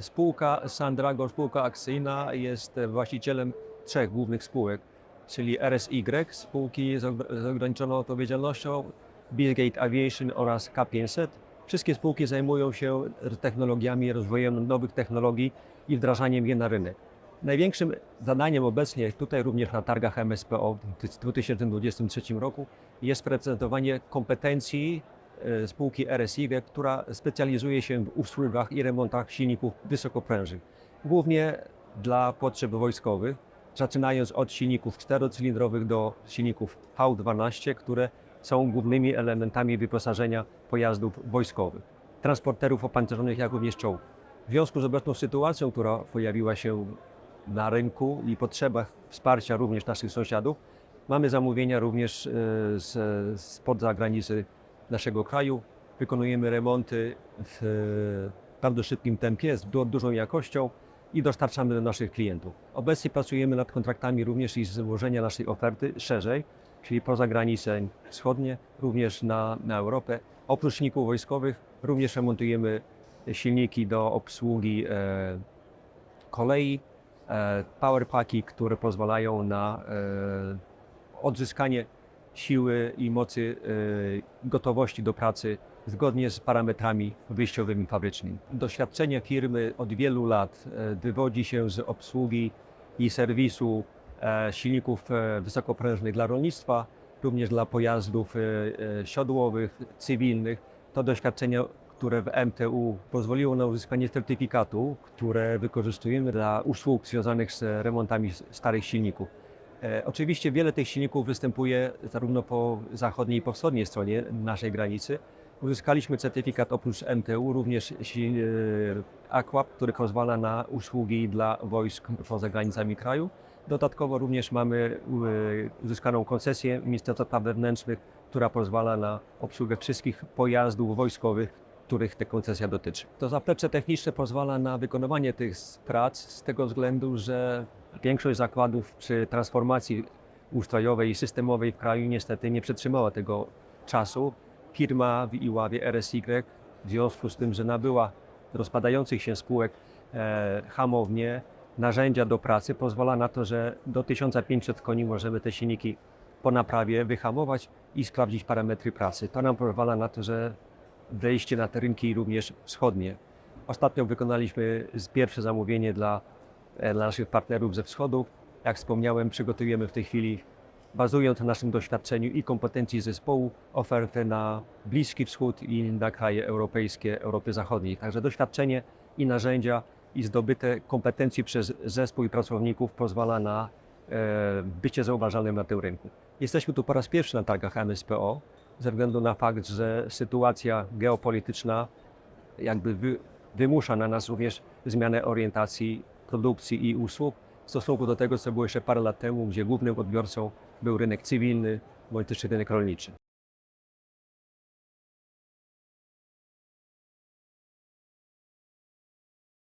Spółka Sandrago, spółka akcyjna jest właścicielem trzech głównych spółek, czyli RSY, spółki z og- z ograniczoną odpowiedzialnością, Billgate Aviation oraz K500. Wszystkie spółki zajmują się technologiami, rozwojem nowych technologii i wdrażaniem je na rynek. Największym zadaniem obecnie, tutaj również na targach MSPO w 2023 roku, jest prezentowanie kompetencji spółki RSI, która specjalizuje się w usługach i remontach silników wysokoprężnych, głównie dla potrzeb wojskowych, zaczynając od silników czterocylindrowych do silników V12, które są głównymi elementami wyposażenia pojazdów wojskowych, transporterów opancerzonych, jak również czołgów. W związku z obecną sytuacją, która pojawiła się na rynku i potrzebach wsparcia również naszych sąsiadów, mamy zamówienia również e, z, z zagranicy naszego kraju. Wykonujemy remonty w e, bardzo szybkim tempie, z du- dużą jakością i dostarczamy do naszych klientów. Obecnie pracujemy nad kontraktami również i złożenia naszej oferty szerzej, czyli poza granice wschodnie, również na, na Europę. Oprócz silników wojskowych również remontujemy silniki do obsługi e, kolei, e, powerpacki, które pozwalają na e, odzyskanie siły i mocy e, gotowości do pracy zgodnie z parametrami wyjściowymi fabrycznymi. Doświadczenie firmy od wielu lat e, wywodzi się z obsługi i serwisu e, silników wysokoprężnych dla rolnictwa, również dla pojazdów siodłowych, cywilnych. To doświadczenie, które w MTU pozwoliło na uzyskanie certyfikatu, które wykorzystujemy dla usług związanych z remontami starych silników. E, Oczywiście wiele tych silników występuje zarówno po zachodniej i po wschodniej stronie naszej granicy. Uzyskaliśmy certyfikat oprócz MTU również e, Aquap, który pozwala na usługi dla wojsk poza granicami kraju. Dodatkowo również mamy e, uzyskaną koncesję Ministerstwa Spraw Wewnętrznych, która pozwala na obsługę wszystkich pojazdów wojskowych, których ta koncesja dotyczy. To zaplecze techniczne pozwala na wykonywanie tych prac z tego względu, że większość zakładów przy transformacji ustrojowej i systemowej w kraju niestety nie przetrzymała tego czasu. Firma w Iławie RSY w związku z tym, że nabyła rozpadających się spółek e, hamownie, narzędzia do pracy, pozwala na to, że do 1500 koni możemy te silniki po naprawie wyhamować i sprawdzić parametry pracy. To nam pozwala na to, że wejście na te rynki również wschodnie. Ostatnio wykonaliśmy pierwsze zamówienie dla, e, dla naszych partnerów ze wschodu. Jak wspomniałem, przygotujemy w tej chwili, bazując na naszym doświadczeniu i kompetencji zespołu, ofertę na Bliski Wschód i na kraje europejskie, Europy Zachodniej. Także doświadczenie i narzędzia i zdobyte kompetencje przez zespół i pracowników pozwala na e, bycie zauważalnym na tym rynku. Jesteśmy tu po raz pierwszy na targach MSPO, ze względu na fakt, że sytuacja geopolityczna jakby wy, wymusza na nas również zmianę orientacji produkcji i usług w stosunku do tego, co było jeszcze parę lat temu, gdzie głównym odbiorcą był rynek cywilny bądź też rynek rolniczy.